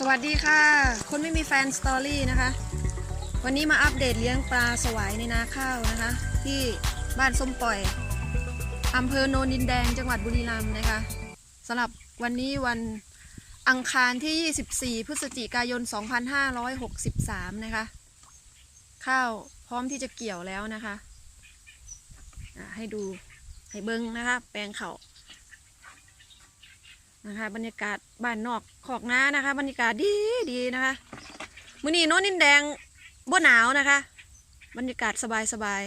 สวัสดีค่ะ คนไม่มีแฟนสตอรี่นะคะ วันนี้มาอัปเดตเลี้ยงปลาสวายในนาข้าวนะคะ ที่บ้านส้มปล่อยอำเภอโนนดินแดงจังหวัดบุรีรัมย์นะคะสำหรับวันนี้วันอังคารที่ 24 พฤศจิกายน 2563 นะคะ ข้าวพร้อมที่จะเกี่ยวแล้วนะคะอะให้ดูให้เบิ้งนะคะ แปลงเขา นะคะ บรรยากาศบ้านนอกขอกน้านะคะ บรรยากาศดีดีนะคะมื้อนี้โน้นนินแดงบ่หนาวนะคะ บรรยากาศสบายสบาย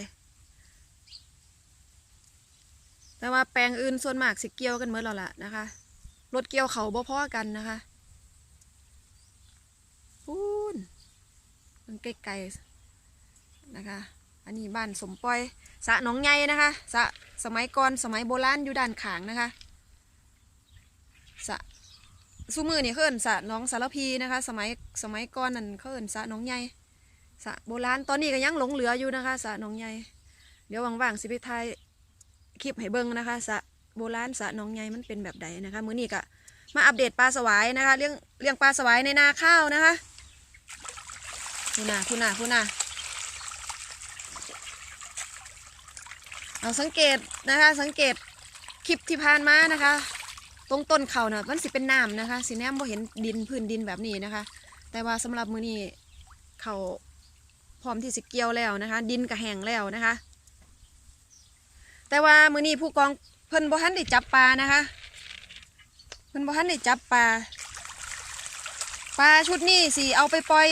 แต่ว่าแปลงอื่นส่วนมากสิเกี่ยวกันเมื่อแล้วล่ะนะคะรถเกี่ยวเขาบ่พอกันนะคะพูนมันไกลๆนะคะ อันนี้บ้านสมปอยสะหนองใหญ่นะคะสะสมัยก่อนสมัยโบราณอยู่ด้านขางนะคะ สะสุมือนี่เขาเอินสะน้องสารพีนะคะ สมัยสมัยก่อนนั่นเขาเอินสะน้องใหญ่สะโบราณตอนนี้ก็ยังหลงเหลืออยู่นะคะสะน้องใหญ่เดี๋ยวว่างๆสิไปถ่ายคลิปให้เบิ่งนะคะสะโบราณสะน้องใหญ่มันเป็นแบบใดนะคะ มื้อนี้ก็มาอัปเดตปลาสวายนะคะเลี้ยงเลี้ยงปลาสวายในนาข้าวนะคะพูน่ะพูน่ะพูน่ะเอาสังเกตนะคะสังเกตคลิปที่ผ่านมานะคะ ตรงต้นเขาน่ะมันสิเป็นน้ำนะคะสีแนมบ่เห็นดินพื้นดินแบบนี้นะคะ แต่ว่าสำหรับมือนี้เขาพร้อมที่สิเกี่ยวแล้วนะคะ ดินก็แหงแล้วนะคะ แต่ว่ามือนี้ผู้กองเพิ่นบ่ทันได้จับปลานะคะเพิ่นบ่ทันได้จับปลาปลาชุดนี้สิเอาไปปล่อย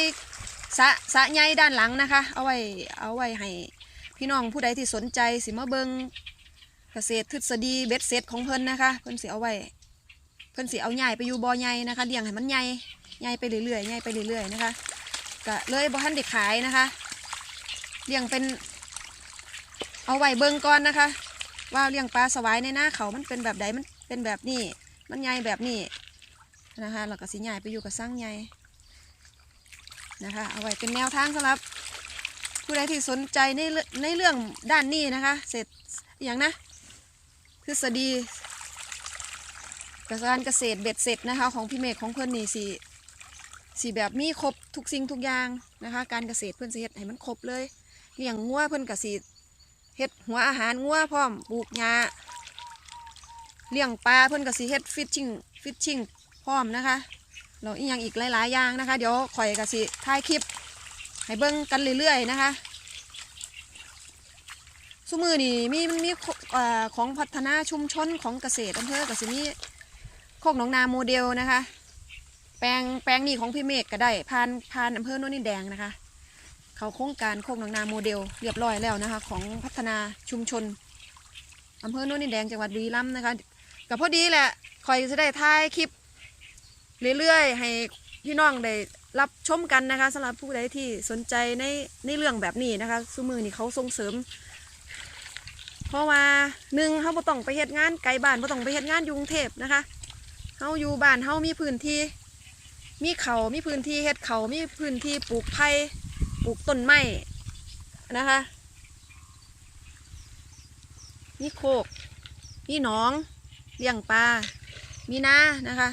สะสะใหญ่ด้านหลังนะคะ เอาไว้เอาไว้ให้พี่น้องผู้ใดที่สนใจสิมาเบิงเกษตรทฤษฎีเบ็ดเสร็จของเพิ่นนะคะ เพิ่นสิเอาไว้ พิ่นสิเอาใหญ่ไปอยู่บ่อใหญ่นะคะเลี้ยงให้มันใหญ่ใหญ่ไปเรื่อยๆใหญ่ไปเรื่อยๆนะคะก็เลยบ่ทันได้ขายนะคะเลี้ยงเป็น เอาไว้เบิ่งก่อนนะคะ ว่าเลี้ยงปลาสวายในหน้าเขามันเป็นแบบใดมันเป็นแบบนี้ มันใหญ่แบบนี้นะคะแล้วก็สิใหญ่ไปอยู่กับสร้างใหญ่นะคะเอาไว้เป็นแนวทางสำหรับ ผู้ใดที่สนใจในเรื่องในเรื่องด้านนี้นะคะ เสร็จอย่างนะทฤษฎี การเกษตรเบ็ดเสร็จนะคะ ของพี่เมฆของเพื่อนนี่สีสีแบบมีครบทุกสิ่งทุกอย่างนะคะ การเกษตรเพื่อนสิเฮ็ดให้มันครบเลยเลี้ยงงัวเพื่อนกสีเฮ็ดหัวอาหารงัวพร้อมปลูกหญ้าเลี้ยงปลาเพื่อนกสีเฮ็ดฟิชชิ่งฟิชชิ่งพร้อมนะคะเราอีกอย่างอีกหลายๆอย่างนะคะ เดี๋ยวข่อยกสีถ่ายคลิป ให้เบิ่งกันเรื่อยๆนะคะสุมือนี่มีมันมีของพัฒนาชุมชนของเกษตรอำเภอกสิมี โคกหนองนาโมเดลนะคะ แปลงแปลงนี้ของพี่เมฆก็ได้ผ่านผ่านอำเภอโน่นดินแดงนะคะ เขาโครงการโคกหนองนาโมเดล เรียบร้อยแล้วนะคะ ของพัฒนาชุมชนอำเภอโน่นดินแดงจังหวัดบุรีรัมย์นะคะก็พอดีแหละคอยจะได้ถ่ายคลิปเรื่อยๆ ให้พี่น้องได้รับชมกันนะคะสำหรับผู้ใดที่สนใจในในเรื่องแบบนี้นะคะสุมือนี่เขาส่งเสริม เพราะว่าหนึ่งเขาบ่ต้องไปเฮ็ดงานไกลบ้านบ่ต้องไปเฮ็ดงานยุงเทพนะคะ เฮาอยู่บ้านเฮามีพื้นที่ มีเขามีพื้นที่เฮ็ดเขามีพื้นที่ปลูกไผ่ปลูกต้นไม้นะคะมีโคกมีหนองเลี้ยงปลา มีนานะคะ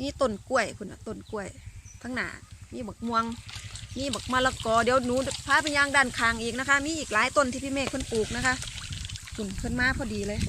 มีต้นกล้วยคุณน่ะต้นกล้วย ทั้งหนามีบักม่วง มีบักมะละกอ เดี๋ยวหนูพาไปย่างด้านคางอีกนะคะ มีอีกหลายต้นที่พี่เมฆเพิ่นปลูกนะคะคุณเพิ่นมาพอดีเลย